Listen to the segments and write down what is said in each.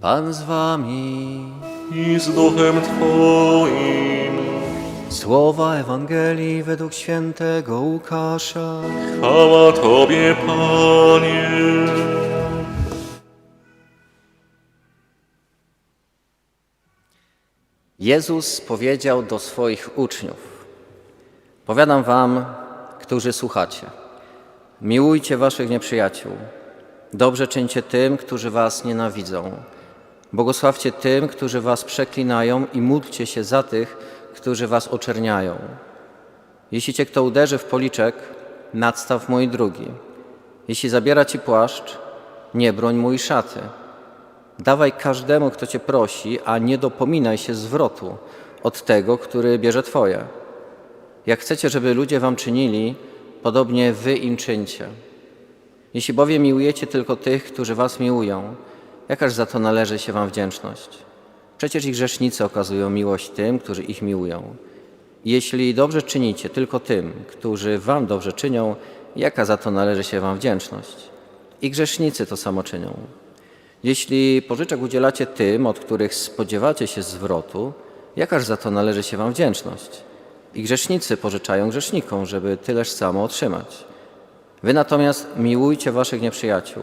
Pan z wami. i z duchem Twoim. Słowa Ewangelii według świętego Łukasza. Chwała Tobie, Panie. Jezus powiedział do swoich uczniów: Powiadam wam, którzy słuchacie, miłujcie waszych nieprzyjaciół, dobrze czyńcie tym, którzy was nienawidzą, błogosławcie tym, którzy was przeklinają i módlcie się za tych, którzy was oczerniają. Jeśli cię kto uderzy w policzek, nadstaw mój drugi. Jeśli zabiera ci płaszcz, nie broń mój szaty. Dawaj każdemu, kto cię prosi, a nie dopominaj się zwrotu od tego, który bierze twoje. Jak chcecie, żeby ludzie wam czynili, podobnie wy im czyńcie. Jeśli bowiem miłujecie tylko tych, którzy was miłują, jakaż za to należy się wam wdzięczność? Przecież ich grzesznicy okazują miłość tym, którzy ich miłują. Jeśli dobrze czynicie tylko tym, którzy wam dobrze czynią, jaka za to należy się wam wdzięczność? I grzesznicy to samo czynią. Jeśli pożyczek udzielacie tym, od których spodziewacie się zwrotu, jakaż za to należy się wam wdzięczność? I grzesznicy pożyczają grzesznikom, żeby tyleż samo otrzymać. Wy natomiast miłujcie waszych nieprzyjaciół.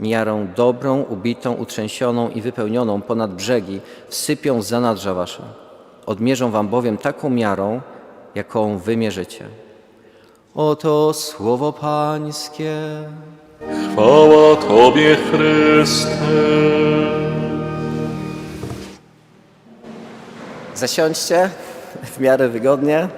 Miarą dobrą, ubitą, utrzęsioną i wypełnioną ponad brzegi wsypią z zanadrza Wasze. Odmierzą Wam bowiem taką miarą, jaką wymierzycie. Oto słowo Pańskie. Chwała Tobie, Chryste. Zasiądźcie w miarę wygodnie.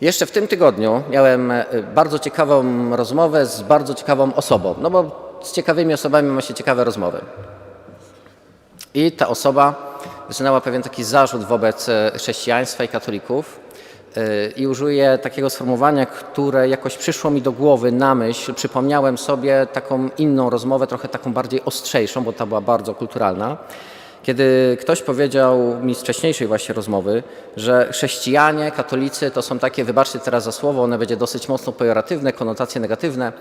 Jeszcze w tym tygodniu miałem e, bardzo ciekawą rozmowę z bardzo ciekawą osobą, no bo z ciekawymi osobami ma się ciekawe rozmowy. I ta osoba wysunęła pewien taki zarzut wobec e, chrześcijaństwa i katolików e, i użyję takiego sformułowania, które jakoś przyszło mi do głowy na myśl. Przypomniałem sobie taką inną rozmowę, trochę taką bardziej ostrzejszą, bo ta była bardzo kulturalna. Kiedy ktoś powiedział mi z wcześniejszej właśnie rozmowy, że chrześcijanie, katolicy to są takie, wybaczcie teraz za słowo, one będzie dosyć mocno pejoratywne, konotacje negatywne,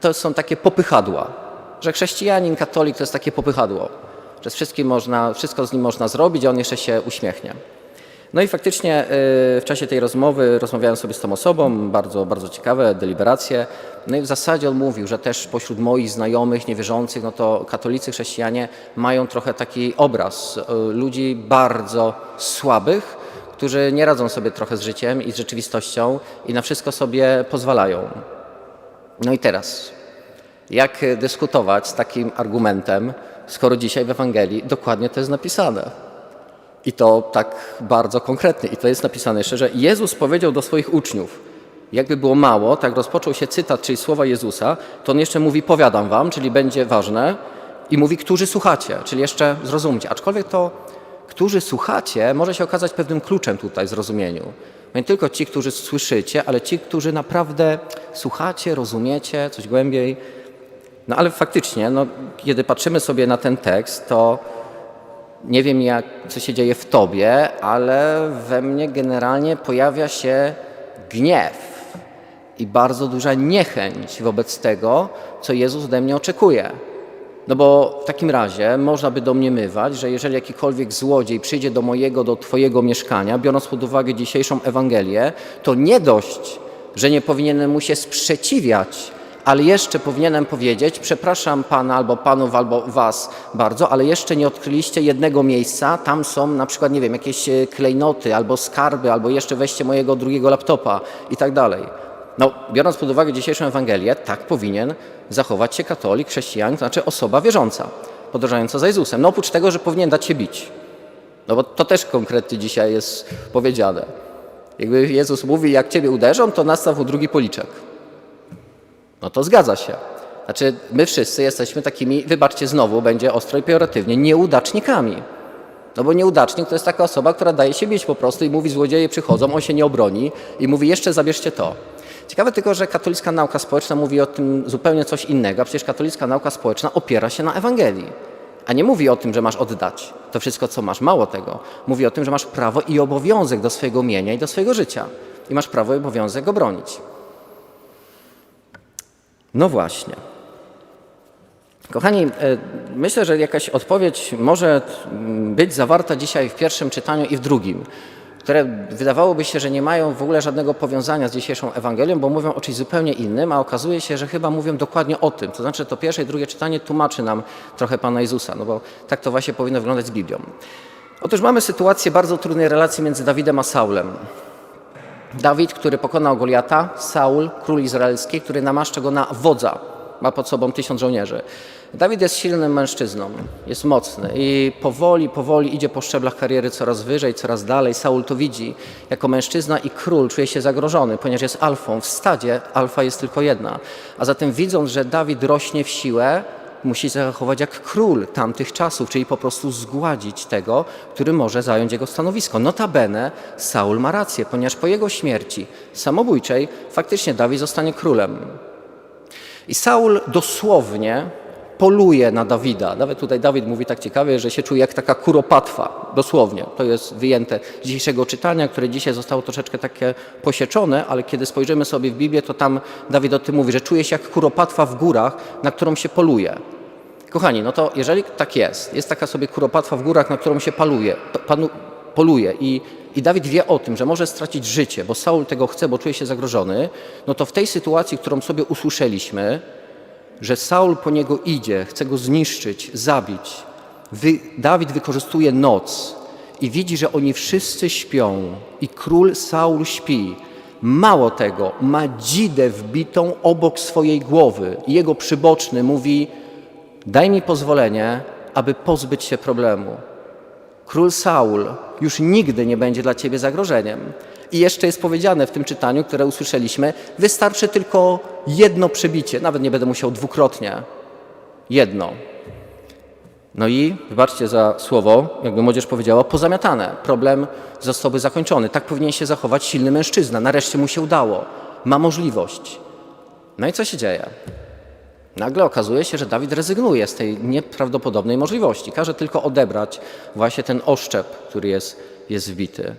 to są takie popychadła. Że chrześcijanin, katolik to jest takie popychadło, że z wszystkim można, wszystko z nim można zrobić, a on jeszcze się uśmiechnie. No i faktycznie y, w czasie tej rozmowy rozmawiałem sobie z tą osobą, bardzo, bardzo ciekawe deliberacje. No i w zasadzie on mówił, że też pośród moich znajomych niewierzących, no to katolicy, chrześcijanie mają trochę taki obraz y, ludzi bardzo słabych, którzy nie radzą sobie trochę z życiem i z rzeczywistością i na wszystko sobie pozwalają. No i teraz, jak dyskutować z takim argumentem, skoro dzisiaj w Ewangelii dokładnie to jest napisane? I to tak bardzo konkretnie. I to jest napisane jeszcze, że Jezus powiedział do swoich uczniów, jakby było mało, tak rozpoczął się cytat, czyli słowa Jezusa, to on jeszcze mówi powiadam wam, czyli będzie ważne, i mówi, którzy słuchacie, czyli jeszcze zrozumcie. Aczkolwiek to, którzy słuchacie, może się okazać pewnym kluczem tutaj w zrozumieniu. Nie tylko ci, którzy słyszycie, ale ci, którzy naprawdę słuchacie, rozumiecie coś głębiej. No ale faktycznie, no, kiedy patrzymy sobie na ten tekst, to nie wiem, jak, co się dzieje w tobie, ale we mnie generalnie pojawia się gniew i bardzo duża niechęć wobec tego, co Jezus ode mnie oczekuje. No bo w takim razie można by domniemywać, że jeżeli jakikolwiek złodziej przyjdzie do mojego, do Twojego mieszkania, biorąc pod uwagę dzisiejszą Ewangelię, to nie dość, że nie powinienem mu się sprzeciwiać, ale jeszcze powinienem powiedzieć, przepraszam Pana albo Panów, albo Was bardzo, ale jeszcze nie odkryliście jednego miejsca, tam są na przykład, nie wiem, jakieś e, klejnoty, albo skarby, albo jeszcze weźcie mojego drugiego laptopa i tak dalej. No, biorąc pod uwagę dzisiejszą Ewangelię, tak powinien zachować się katolik, chrześcijanin, to znaczy osoba wierząca, podążająca za Jezusem. No oprócz tego, że powinien dać się bić. No bo to też konkretnie dzisiaj jest powiedziane. Jakby Jezus mówi, jak Ciebie uderzą, to nastaw mu drugi policzek. No to zgadza się. Znaczy, my wszyscy jesteśmy takimi, wybaczcie znowu, będzie ostro i pejoratywnie, nieudacznikami. No bo nieudacznik to jest taka osoba, która daje się bić po prostu i mówi, złodzieje przychodzą, on się nie obroni i mówi, jeszcze zabierzcie to. Ciekawe tylko, że katolicka nauka społeczna mówi o tym zupełnie coś innego, a przecież katolicka nauka społeczna opiera się na Ewangelii. A nie mówi o tym, że masz oddać to wszystko, co masz. Mało tego. Mówi o tym, że masz prawo i obowiązek do swojego mienia i do swojego życia. I masz prawo i obowiązek go bronić. No właśnie. Kochani, e, myślę, że jakaś odpowiedź może mm, być zawarta dzisiaj w pierwszym czytaniu i w drugim, które wydawałoby się, że nie mają w ogóle żadnego powiązania z dzisiejszą Ewangelią, bo mówią o czymś zupełnie innym, a okazuje się, że chyba mówią dokładnie o tym. To znaczy, to pierwsze i drugie czytanie tłumaczy nam trochę Pana Jezusa, no bo tak to właśnie powinno wyglądać z Biblią. Otóż mamy sytuację bardzo trudnej relacji między Dawidem a Saulem. Dawid, który pokonał Goliata, Saul, król izraelski, który namaszcza go na wodza, ma pod sobą tysiąc żołnierzy. Dawid jest silnym mężczyzną, jest mocny i powoli, powoli idzie po szczeblach kariery coraz wyżej, coraz dalej. Saul to widzi. Jako mężczyzna i król czuje się zagrożony, ponieważ jest alfą. W stadzie alfa jest tylko jedna. A zatem widząc, że Dawid rośnie w siłę, musi zachować jak król tamtych czasów, czyli po prostu zgładzić tego, który może zająć jego stanowisko. Notabene Saul ma rację, ponieważ po jego śmierci samobójczej faktycznie Dawid zostanie królem. I Saul dosłownie poluje na Dawida. Nawet tutaj Dawid mówi tak ciekawie, że się czuje jak taka kuropatwa. Dosłownie. To jest wyjęte z dzisiejszego czytania, które dzisiaj zostało troszeczkę takie posieczone, ale kiedy spojrzymy sobie w Biblię, to tam Dawid o tym mówi, że czuje się jak kuropatwa w górach, na którą się poluje. Kochani, no to jeżeli tak jest, jest taka sobie kuropatwa w górach, na którą się paluje, panu, poluje i, i Dawid wie o tym, że może stracić życie, bo Saul tego chce, bo czuje się zagrożony, no to w tej sytuacji, którą sobie usłyszeliśmy, że Saul po niego idzie, chce go zniszczyć, zabić, wy, Dawid wykorzystuje noc i widzi, że oni wszyscy śpią i król Saul śpi. Mało tego, ma dzidę wbitą obok swojej głowy jego przyboczny mówi: Daj mi pozwolenie, aby pozbyć się problemu. Król Saul już nigdy nie będzie dla ciebie zagrożeniem. I jeszcze jest powiedziane w tym czytaniu, które usłyszeliśmy, wystarczy tylko jedno przebicie, nawet nie będę musiał dwukrotnie. Jedno. No i, wybaczcie za słowo, jakby młodzież powiedziała, pozamiatane. Problem zostałby zakończony. Tak powinien się zachować silny mężczyzna. Nareszcie mu się udało. Ma możliwość. No i co się dzieje? Nagle okazuje się, że Dawid rezygnuje z tej nieprawdopodobnej możliwości. Każe tylko odebrać właśnie ten oszczep, który jest, jest wbity.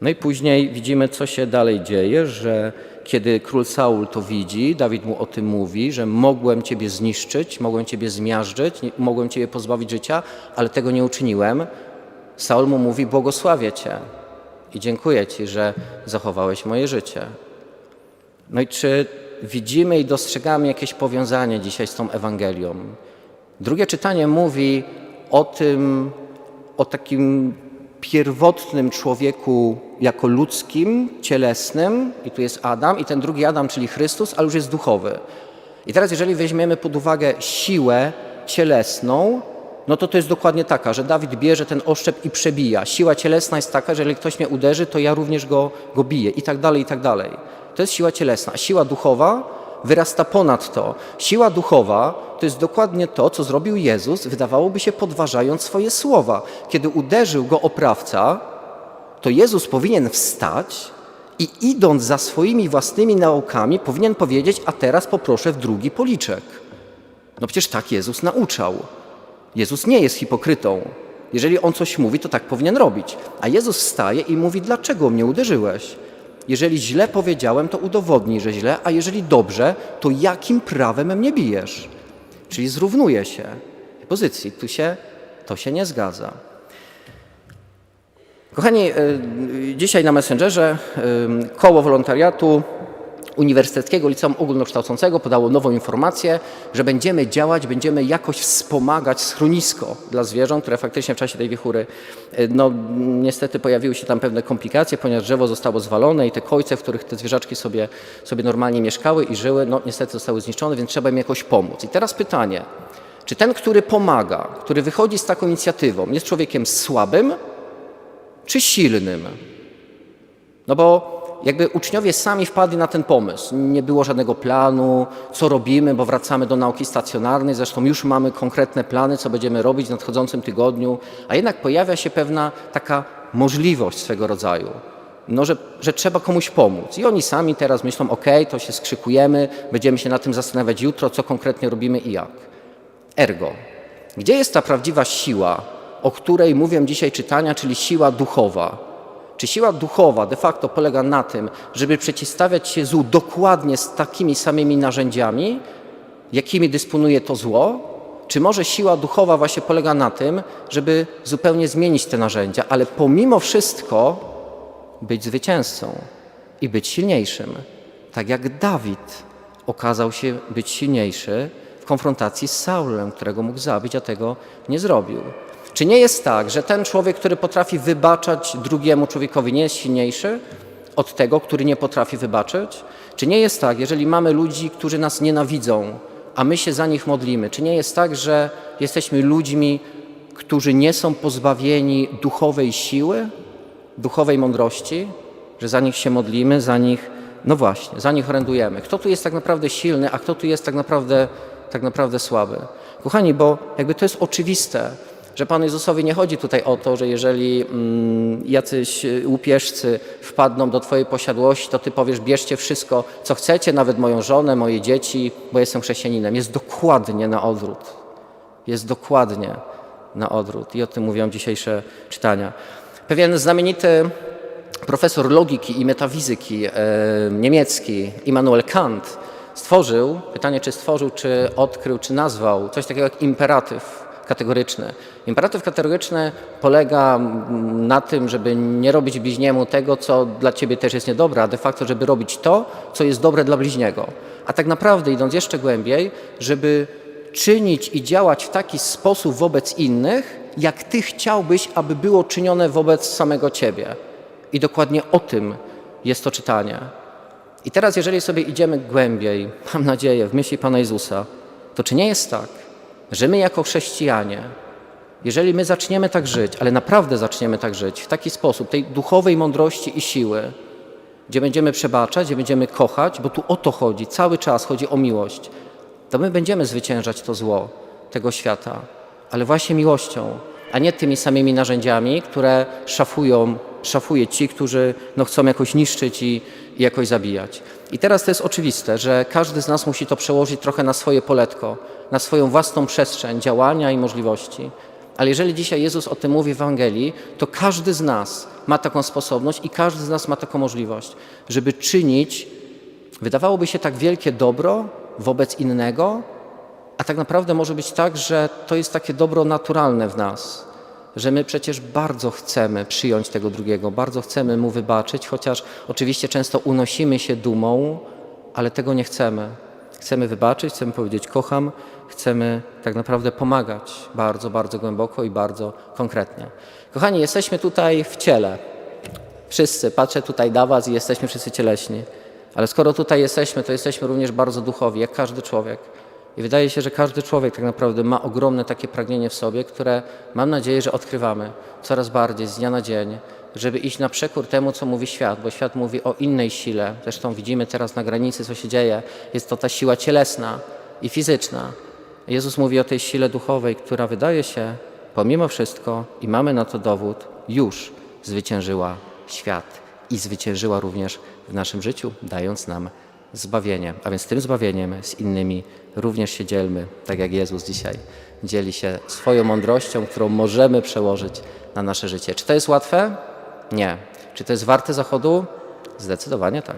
No i później widzimy, co się dalej dzieje, że kiedy król Saul to widzi, Dawid mu o tym mówi, że mogłem ciebie zniszczyć, mogłem ciebie zmiażdżyć, mogłem ciebie pozbawić życia, ale tego nie uczyniłem. Saul mu mówi, błogosławię cię i dziękuję ci, że zachowałeś moje życie. No i czy widzimy i dostrzegamy jakieś powiązanie dzisiaj z tą Ewangelią? Drugie czytanie mówi o tym, o takim pierwotnym człowieku jako ludzkim, cielesnym, i tu jest Adam, i ten drugi Adam, czyli Chrystus, ale już jest duchowy. I teraz, jeżeli weźmiemy pod uwagę siłę cielesną, no to to jest dokładnie taka, że Dawid bierze ten oszczep i przebija. Siła cielesna jest taka, że jeżeli ktoś mnie uderzy, to ja również go, go biję i tak dalej, i tak dalej. To jest siła cielesna. A siła duchowa wyrasta ponad to. Siła duchowa to jest dokładnie to, co zrobił Jezus, wydawałoby się podważając swoje słowa. Kiedy uderzył go oprawca, to Jezus powinien wstać i idąc za swoimi własnymi naukami, powinien powiedzieć: A teraz poproszę w drugi policzek. No przecież tak Jezus nauczał. Jezus nie jest hipokrytą. Jeżeli on coś mówi, to tak powinien robić. A Jezus wstaje i mówi: Dlaczego mnie uderzyłeś? Jeżeli źle powiedziałem, to udowodnij, że źle, a jeżeli dobrze, to jakim prawem mnie bijesz? Czyli zrównuje się pozycji. Tu się to się nie zgadza. Kochani, y, dzisiaj na Messengerze y, koło wolontariatu Uniwersyteckiego Liceum Ogólnokształcącego podało nową informację, że będziemy działać, będziemy jakoś wspomagać schronisko dla zwierząt, które faktycznie w czasie tej wichury, y, no niestety pojawiły się tam pewne komplikacje, ponieważ drzewo zostało zwalone i te kojce, w których te zwierzaczki sobie, sobie normalnie mieszkały i żyły, no niestety zostały zniszczone, więc trzeba im jakoś pomóc. I teraz pytanie, czy ten, który pomaga, który wychodzi z taką inicjatywą, jest człowiekiem słabym, czy silnym? No bo jakby uczniowie sami wpadli na ten pomysł. Nie było żadnego planu, co robimy, bo wracamy do nauki stacjonarnej. Zresztą już mamy konkretne plany, co będziemy robić w nadchodzącym tygodniu, a jednak pojawia się pewna taka możliwość swego rodzaju. No, że, że trzeba komuś pomóc. I oni sami teraz myślą, ok, to się skrzykujemy, będziemy się na tym zastanawiać jutro, co konkretnie robimy i jak. Ergo, gdzie jest ta prawdziwa siła, o której mówią dzisiaj czytania, czyli siła duchowa? Czy siła duchowa de facto polega na tym, żeby przeciwstawiać się złu dokładnie z takimi samymi narzędziami, jakimi dysponuje to zło? Czy może siła duchowa właśnie polega na tym, żeby zupełnie zmienić te narzędzia, ale pomimo wszystko być zwycięzcą i być silniejszym? Tak jak Dawid okazał się być silniejszy w konfrontacji z Saulem, którego mógł zabić, a tego nie zrobił. Czy nie jest tak, że ten człowiek, który potrafi wybaczać drugiemu człowiekowi, nie jest silniejszy od tego, który nie potrafi wybaczyć? Czy nie jest tak, jeżeli mamy ludzi, którzy nas nienawidzą, a my się za nich modlimy, czy nie jest tak, że jesteśmy ludźmi, którzy nie są pozbawieni duchowej siły, duchowej mądrości, że za nich się modlimy, za nich, no właśnie, za nich orędujemy. Kto tu jest tak naprawdę silny, a kto tu jest tak naprawdę, tak naprawdę słaby? Kochani, bo jakby to jest oczywiste, że Panu Jezusowi nie chodzi tutaj o to, że jeżeli mm, jacyś y, łupieżcy wpadną do Twojej posiadłości, to Ty powiesz, bierzcie wszystko, co chcecie, nawet moją żonę, moje dzieci, bo jestem chrześcijaninem. Jest dokładnie na odwrót. Jest dokładnie na odwrót. I o tym mówią dzisiejsze czytania. Pewien znamienity profesor logiki i metafizyki e, niemiecki Immanuel Kant stworzył, pytanie czy stworzył, czy odkrył, czy nazwał coś takiego jak imperatyw kategoryczny. Imperatyw kategoryczny polega na tym, żeby nie robić bliźniemu tego, co dla ciebie też jest niedobre, a de facto, żeby robić to, co jest dobre dla bliźniego. A tak naprawdę, idąc jeszcze głębiej, żeby czynić i działać w taki sposób wobec innych, jak ty chciałbyś, aby było czynione wobec samego ciebie. I dokładnie o tym jest to czytanie. I teraz, jeżeli sobie idziemy głębiej, mam nadzieję, w myśli Pana Jezusa, to czy nie jest tak, że my jako chrześcijanie, jeżeli my zaczniemy tak żyć, ale naprawdę zaczniemy tak żyć, w taki sposób, tej duchowej mądrości i siły, gdzie będziemy przebaczać, gdzie będziemy kochać, bo tu o to chodzi, cały czas chodzi o miłość, to my będziemy zwyciężać to zło tego świata, ale właśnie miłością, a nie tymi samymi narzędziami, które szafują, szafuje ci, którzy no, chcą jakoś niszczyć i, i jakoś zabijać. I teraz to jest oczywiste, że każdy z nas musi to przełożyć trochę na swoje poletko, na swoją własną przestrzeń działania i możliwości. Ale jeżeli dzisiaj Jezus o tym mówi w Ewangelii, to każdy z nas ma taką sposobność i każdy z nas ma taką możliwość, żeby czynić, wydawałoby się tak wielkie dobro wobec innego, a tak naprawdę może być tak, że to jest takie dobro naturalne w nas, że my przecież bardzo chcemy przyjąć tego drugiego, bardzo chcemy mu wybaczyć, chociaż oczywiście często unosimy się dumą, ale tego nie chcemy. Chcemy wybaczyć, chcemy powiedzieć kocham, chcemy tak naprawdę pomagać bardzo, bardzo głęboko i bardzo konkretnie. Kochani, jesteśmy tutaj w ciele. Wszyscy, patrzę tutaj na Was i jesteśmy wszyscy cieleśni. Ale skoro tutaj jesteśmy, to jesteśmy również bardzo duchowi, jak każdy człowiek. I wydaje się, że każdy człowiek tak naprawdę ma ogromne takie pragnienie w sobie, które mam nadzieję, że odkrywamy coraz bardziej z dnia na dzień, żeby iść na przekór temu, co mówi świat, bo świat mówi o innej sile. Zresztą widzimy teraz na granicy, co się dzieje. Jest to ta siła cielesna i fizyczna. Jezus mówi o tej sile duchowej, która wydaje się, pomimo wszystko, i mamy na to dowód, już zwyciężyła świat i zwyciężyła również w naszym życiu, dając nam zbawienie. A więc tym zbawieniem z innymi również się dzielmy, tak jak Jezus dzisiaj dzieli się swoją mądrością, którą możemy przełożyć na nasze życie. Czy to jest łatwe? Nie. Czy to jest warte zachodu? Zdecydowanie tak.